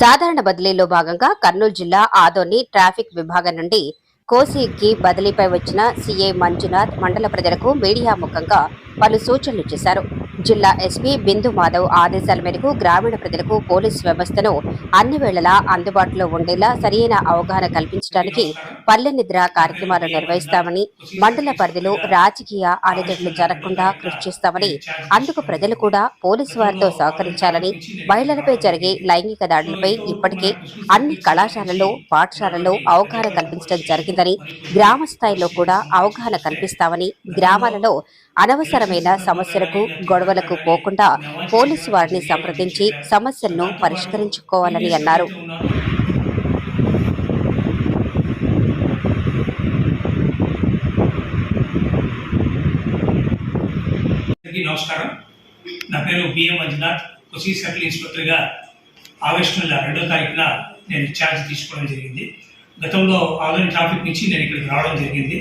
సాధారణ బదిలీలో భాగంగా కర్నూలు జిల్లా ఆదోని ట్రాఫిక్ విభాగం నుండి కోసికి బదిలీపై వచ్చిన సీఐ మంజునాథ్ మండల ప్రజలకు మీడియా ముఖంగా పలు సూచనలు చేశారు. జిల్లా ఎస్పీ బిందు మాధవ్ ఆదేశాల మేరకు గ్రామీణ ప్రజలకు పోలీస్ వ్యవస్థను అన్ని వేళలా అందుబాటులో ఉండేలా సరియైన అవగాహన కల్పించడానికి పల్లె నిద్ర కార్యక్రమాలు నిర్వహిస్తామని మండల పరిధిలో రాజకీయ అలజడులు జరగకుండా కృషి చేస్తామని అందుకు ప్రజలు కూడా పోలీసు వారితో సహకరించాలని మహిళలపై జరిగే లైంగిక దాడులపై ఇప్పటికే అన్ని కళాశాలల్లో పాఠశాలలో అవగాహన కల్పించడం జరిగిందని గ్రామ స్థాయిలో కూడా అవగాహన కల్పిస్తామని గ్రామాలలో అనవసరమైన సమస్యలకు గొడవలకు పోకుండా పోలీసు వారిని సంప్రదించి సమస్యలను పరిష్కరించుకోవాలని అన్నారు. నమస్కారం. నా పేరు బిఎం మంజునాథ్ సర్కిల్ ఇన్స్పెక్టర్గా ఆగస్టు నెల రెండో తారీఖున నేను ఛార్జ్ తీసుకోవడం జరిగింది. గతంలో ఆల్రెడీ ట్రాఫిక్ నుంచి నేను ఇక్కడికి రావడం జరిగింది.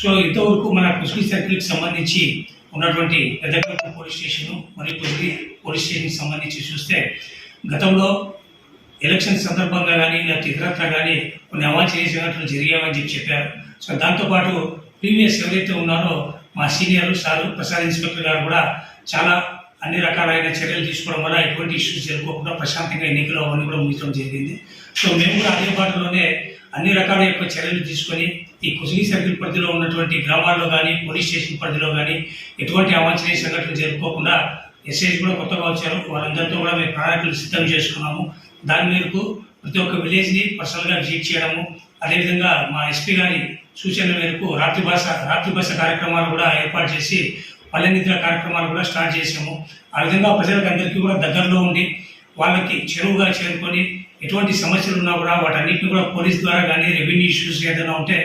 సో ఇంతవరకు మన కుసిగి సర్కిల్కి సంబంధించి ఉన్నటువంటి పెద్దపల్లి పోలీస్ స్టేషన్ మరియు కొద్ది పోలీస్ స్టేషన్కి సంబంధించి చూస్తే గతంలో ఎలక్షన్ సందర్భంగా కానీ లేకపోతే ఇతరత్ర కానీ కొన్ని అవాంఛనీయమైనట్లు సంఘటనలు జరిగాయని చెప్పి చెప్పారు. సో దాంతోపాటు ప్రీవియస్ ఎవరైతే ఉన్నారో మా సీనియర్ సారు ప్రసాద్ ఇన్స్పెక్టర్ గారు కూడా చాలా అన్ని రకాలైన చర్యలు తీసుకోవడం వల్ల ఎటువంటి ఇష్యూస్ జరగకుండా ప్రశాంతంగా ఎన్నికలు అవన్నీ కూడా ముగించడం జరిగింది. సో మేము కూడా అదే బాటలోనే అన్ని రకాల యొక్క చర్యలు తీసుకొని ఈ కుసిగి సర్కిల్ పరిధిలో ఉన్నటువంటి గ్రామాల్లో కానీ పోలీస్ స్టేషన్ పరిధిలో కానీ ఎటువంటి అవాంఛనీయ సంఘటనలు జరుపుకోకుండా ఎస్ఐస్ కూడా కొత్తగా వచ్చారు వాళ్ళందరితో కూడా మేము ప్రణాళికలు సిద్ధం చేసుకున్నాము. దాని మేరకు ప్రతి ఒక్క విలేజ్ని పర్సనల్గా విజిట్ చేయడము అదేవిధంగా మా ఎస్పీ గారి సూచనల మేరకు రాత్రి భాష రాత్రి భాష కార్యక్రమాలు కూడా ఏర్పాటు చేసి పల్లె నిద్ర కార్యక్రమాలు కూడా స్టార్ట్ చేసాము ఆ విధంగా ప్రజలకు అందరికీ కూడా దగ్గరలో ఉండి వాళ్ళకి చెరువుగా చేరుకొని ఎటువంటి సమస్యలు ఉన్నా కూడా వాటన్నిటిని కూడా పోలీస్ ద్వారా కానీ రెవెన్యూ ఇష్యూస్ ఏదైనా ఉంటే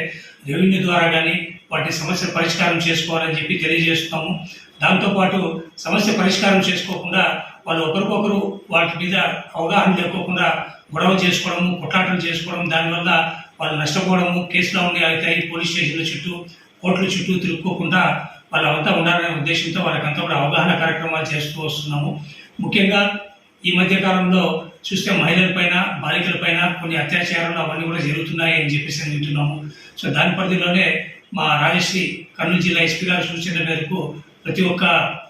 రెవెన్యూ ద్వారా కానీ వాటి సమస్య పరిష్కారం చేసుకోవాలని చెప్పి తెలియజేస్తున్నాము. దాంతోపాటు సమస్య పరిష్కారం చేసుకోకుండా వాళ్ళు ఒకరికొకరు వాటి మీద అవగాహన లేకోకుండా గొడవ చేసుకోవడము కొట్లాటలు చేసుకోవడం దానివల్ల వాళ్ళు నష్టపోవడము కేసులో ఉండి అవుతాయి పోలీస్ స్టేషన్ల చుట్టూ కోర్టుల చుట్టూ తిరుక్కోకుండా వాళ్ళంతా ఉండాలనే ఉద్దేశంతో వాళ్ళకంతా కూడా అవగాహన కార్యక్రమాలు చేస్తూ వస్తున్నాము. ముఖ్యంగా ఈ మధ్యకాలంలో చూస్తే మహిళలపైన బాలికలపైన కొన్ని అత్యాచారాలు అవన్నీ కూడా జరుగుతున్నాయి అని చెప్పేసి అని వింటున్నాము. సో దాని పరిధిలోనే మా రాజశ్రీ కర్నూలు జిల్లా ఎస్పీ గారు సూచన మేరకు ప్రతి ఒక్క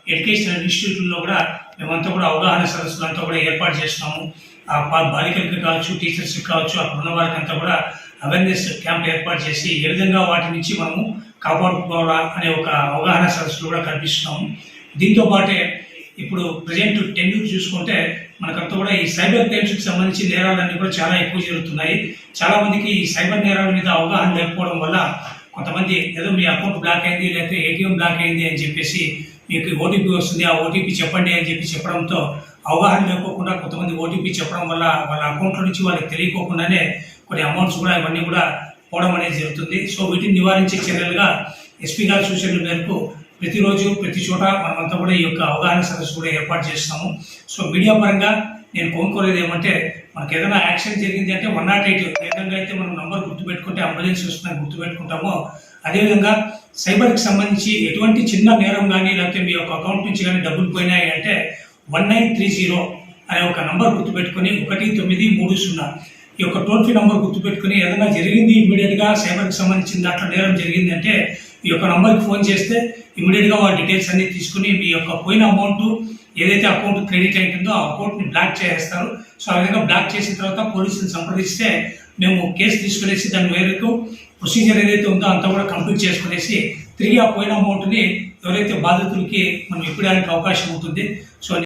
ఎడ్యుకేషనల్ ఇన్స్టిట్యూట్లో కూడా మేమంతా కూడా అవగాహన సదస్సులంతా కూడా ఏర్పాటు చేస్తున్నాము. ఆ బాలికలకు కావచ్చు టీచర్స్కి కావచ్చు అక్కడ ఉన్న వారికి అంతా కూడా అవేర్నెస్ క్యాంప్ ఏర్పాటు చేసి ఏ విధంగా వాటి నుంచి మనము కాపాడుకోవాలా అనే ఒక అవగాహన సదస్సులు కూడా కల్పిస్తున్నాము. దీంతో పాటే ఇప్పుడు ప్రజెంట్ టెన్యూర్ చూసుకుంటే మనకంతా కూడా ఈ సైబర్ క్రైమ్స్కి సంబంధించి నేరాలన్నీ కూడా చాలా ఎక్కువ జరుగుతున్నాయి. చాలా మందికి ఈ సైబర్ నేరాల మీద అవగాహన లేకపోవడం వల్ల కొంతమంది ఏదో మీ అకౌంట్ బ్లాక్ అయింది లేకపోతే ఏటీఎం బ్లాక్ అయింది అని చెప్పేసి మీకు ఓటీపీ వస్తుంది ఆ ఓటీపీ చెప్పండి అని చెప్పి చెప్పడంతో అవగాహన లేకోకుండా కొంతమంది ఓటీపీ చెప్పడం వల్ల వాళ్ళ అకౌంట్లో నుంచి వాళ్ళకి తెలియకోకుండానే కొన్ని అమౌంట్స్ కూడా ఇవన్నీ కూడా పోవడం అనేది జరుగుతుంది. సో వీటిని నివారించే చర్యలుగా ఎస్పీ గారి సూచనల మేరకు ప్రతిరోజు ప్రతి చోట మనమంతా కూడా ఈ యొక్క అవగాహన సదస్సు కూడా ఏర్పాటు చేస్తున్నాము సో మీడియా పరంగా నేను కోరుకోలేదు ఏమంటే మనకి ఏదైనా యాక్షన్ జరిగింది అంటే వన్ నాట్ ఎయిట్ ఏ విధంగా అయితే మనం నంబర్ గుర్తుపెట్టుకుంటే అంబులెన్స్ వస్తుందని గుర్తుపెట్టుకుంటామో అదేవిధంగా సైబర్కి సంబంధించి ఎటువంటి చిన్న నేరం కానీ లేకపోతే మీ యొక్క అకౌంట్ నుంచి కానీ డబ్బులు పోయినాయి అంటే వన్ నైన్ త్రీ జీరో అనే ఒక నంబర్ గుర్తుపెట్టుకుని ఒకటి తొమ్మిది మూడు సున్నా ఈ యొక్క టోల్ ఫ్రీ నంబర్ గుర్తుపెట్టుకుని ఏదైనా జరిగింది ఇమీడియట్గా సైబర్కి సంబంధించిన దాంట్లో నేరం జరిగింది అంటే ఈ యొక్క నంబర్కి ఫోన్ చేస్తే ఇమీడియట్గా వాళ్ళ డీటెయిల్స్ అన్ని తీసుకుని మీ యొక్క పోయిన అమౌంట్ ఏదైతే అకౌంట్ క్రెడిట్ అయింటుందో ఆ అకౌంట్ని బ్లాక్ చేసేస్తారు. సో ఆ విధంగా బ్లాక్ చేసిన తర్వాత పోలీసులు సంప్రదిస్తే మేము కేసు తీసుకునేసి దాని మేరకు ప్రొసీజర్ ఏదైతే ఉందో అంతా కూడా కంప్లీట్ చేసుకునేసి తిరిగి ఆ పోయిన అమౌంట్ని ఎవరైతే బాధితులకి మనం ఇప్పడానికి అవకాశం ఉంటుంది. సో